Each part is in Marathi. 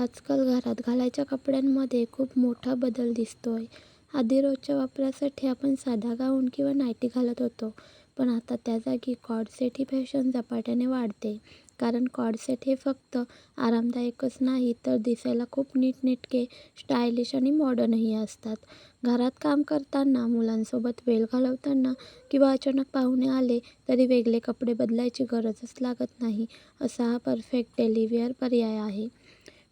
आजकाल घरात घालायच्या कपड्यांमध्ये खूप मोठा बदल दिसतोय. आधी रोजच्या वापरासाठी आपण साधा गाऊन किंवा नायटी घालत होतो. पण आता त्या जागी कॉर्ड सेट ही फॅशन झपाट्याने वाढते कारण कॉडसेट सेट हे फक्त आरामदायकच नाही तर दिसायला खूप नीटनेटके, स्टायलिश आणि मॉडर्नही असतात. घरात काम करताना, मुलांसोबत वेळ घालवताना किंवा अचानक पाहुणे आले तरी वेगळे कपडे बदलायची गरजच लागत नाही असा हा परफेक्ट डेली पर्याय आहे.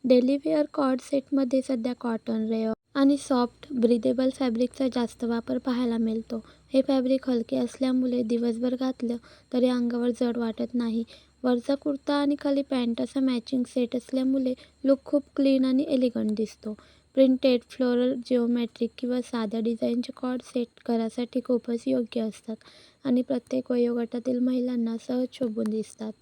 डेलिवेअर कॉर्ड सेटमध्ये सध्या कॉटन, रेयॉन आणि सॉफ्ट, ब्रिदेबल फॅब्रिकचा जास्त वापर पाहायला मिळतो. हे फॅब्रिक हलके असल्यामुळे दिवसभर घातलं तरी अंगावर जड वाटत नाही. वरचा कुर्ता आणि खाली पँट असा मॅचिंग सेट असल्यामुळे लूक खूप क्लीन आणि एलिगंट दिसतो. प्रिंटेड, फ्लोरल, जिओमेट्रिक किंवा साध्या डिझाईनचे कॉर्ड सेट घरासाठी खूपच योग्य असतात आणि प्रत्येक वयोगटातील महिलांना सहज शोभून दिसतात.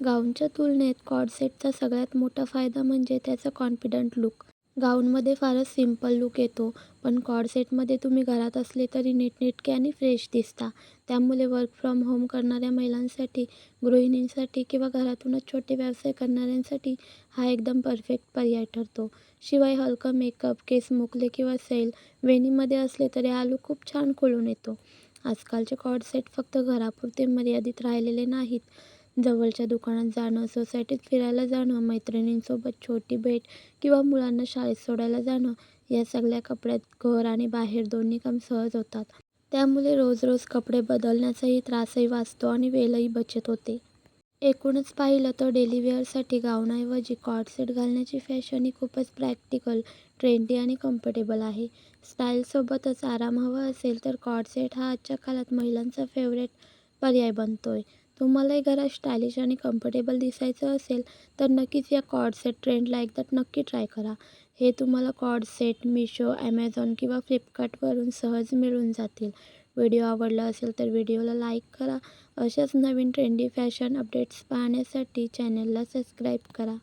गाऊनच्या तुलनेत कॉडसेटचा सगळ्यात मोठा फायदा म्हणजे त्याचा कॉन्फिडंट लूक. गाऊनमध्ये फारच सिंपल लूक येतो पण कॉडसेटमध्ये तुम्ही घरात असले तरी नीटनेटके आणि फ्रेश दिसता. त्यामुळे वर्क फ्रॉम होम करणाऱ्या महिलांसाठी, गृहिणींसाठी किंवा घरातूनच छोटे व्यवसाय करणाऱ्यांसाठी हा एकदम परफेक्ट पर्याय ठरतो. शिवाय हलकं मेकअप, केस मुकले किंवा सैल, वेणीमध्ये असले तरी हा लूक खूप छान खुलून येतो. आजकालचे कॉडसेट फक्त घरापुरते मर्यादित राहिलेले नाहीत. जवळच्या दुकानात जाणं, सोसायटीत फिरायला जाणं, मैत्रिणींसोबत छोटी भेट किंवा मुलांना शाळेत सोडायला जाणं या सगळ्या कपड्यात घर आणि बाहेर दोन्ही काम सहज होतात. त्यामुळे रोज रोज कपडे बदलण्याचाही त्रासही वाचतो आणि वेळही बचत होते. एकूणच पाहिलं तर डेली वेअरसाठी गाऊनऐवजी कॉर्ड घालण्याची फॅशन ही खूपच प्रॅक्टिकल, ट्रेंडी आणि कम्फर्टेबल आहे. स्टाईलसोबतच आराम हवा असेल तर कॉर्ड हा आजच्या काळात महिलांचा फेवरेट पर्याय बनतोय. तुम्हालाही घरात स्टायलिश आणि कम्फर्टेबल दिसायचं असेल तर नक्कीच या कॉर्ड सेट ट्रेंडला एकदा नक्की ट्राय करा. हे तुम्हाला कॉर्ड सेट मिशो, ॲमेझॉन किंवा फ्लिपकार्टवरून सहज मिळून जातील. व्हिडिओ आवडला असेल तर व्हिडिओला लाईक करा. अशाच नवीन ट्रेंडी फॅशन अपडेट्स पाहण्यासाठी चॅनलला सबस्क्राईब करा.